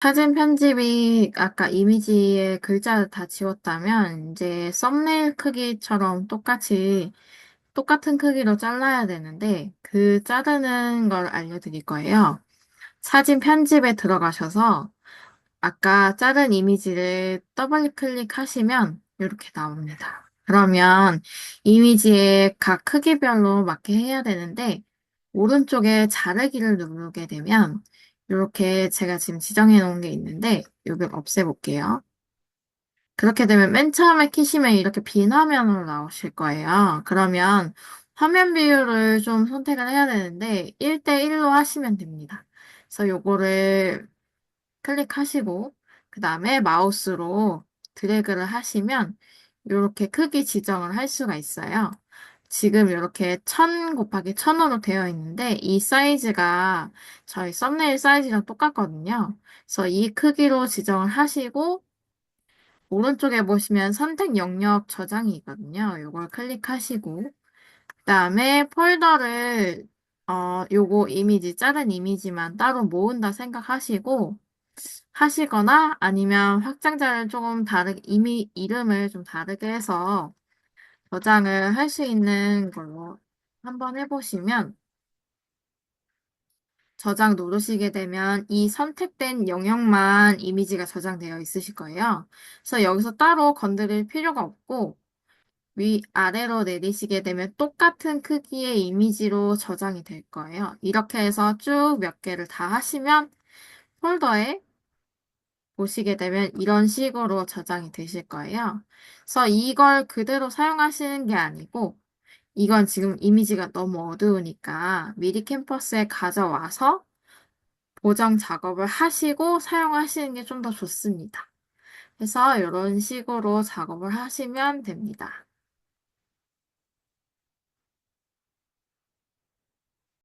사진 편집이 아까 이미지에 글자를 다 지웠다면 이제 썸네일 크기처럼 똑같이 똑같은 크기로 잘라야 되는데 그 자르는 걸 알려드릴 거예요. 사진 편집에 들어가셔서 아까 자른 이미지를 더블 클릭하시면 이렇게 나옵니다. 그러면 이미지의 각 크기별로 맞게 해야 되는데 오른쪽에 자르기를 누르게 되면 이렇게 제가 지금 지정해 놓은 게 있는데 이걸 없애볼게요. 그렇게 되면 맨 처음에 키시면 이렇게 빈 화면으로 나오실 거예요. 그러면 화면 비율을 좀 선택을 해야 되는데 1대1로 하시면 됩니다. 그래서 요거를 클릭하시고 그 다음에 마우스로 드래그를 하시면 이렇게 크기 지정을 할 수가 있어요. 지금 이렇게 1000 곱하기 1000으로 되어 있는데 이 사이즈가 저희 썸네일 사이즈랑 똑같거든요. 그래서 이 크기로 지정을 하시고 오른쪽에 보시면 선택 영역 저장이 있거든요. 이걸 클릭하시고 그 다음에 폴더를 어, 요거 이미지, 자른 이미지만 따로 모은다 생각하시고 하시거나 아니면 확장자를 조금 다르게, 이미 이름을 좀 다르게 해서 저장을 할 수 있는 걸로 한번 해보시면 저장 누르시게 되면 이 선택된 영역만 이미지가 저장되어 있으실 거예요. 그래서 여기서 따로 건드릴 필요가 없고 위 아래로 내리시게 되면 똑같은 크기의 이미지로 저장이 될 거예요. 이렇게 해서 쭉 몇 개를 다 하시면 폴더에 보시게 되면 이런 식으로 저장이 되실 거예요. 그래서 이걸 그대로 사용하시는 게 아니고 이건 지금 이미지가 너무 어두우니까 미리 캠퍼스에 가져와서 보정 작업을 하시고 사용하시는 게 좀 더 좋습니다. 그래서 이런 식으로 작업을 하시면 됩니다.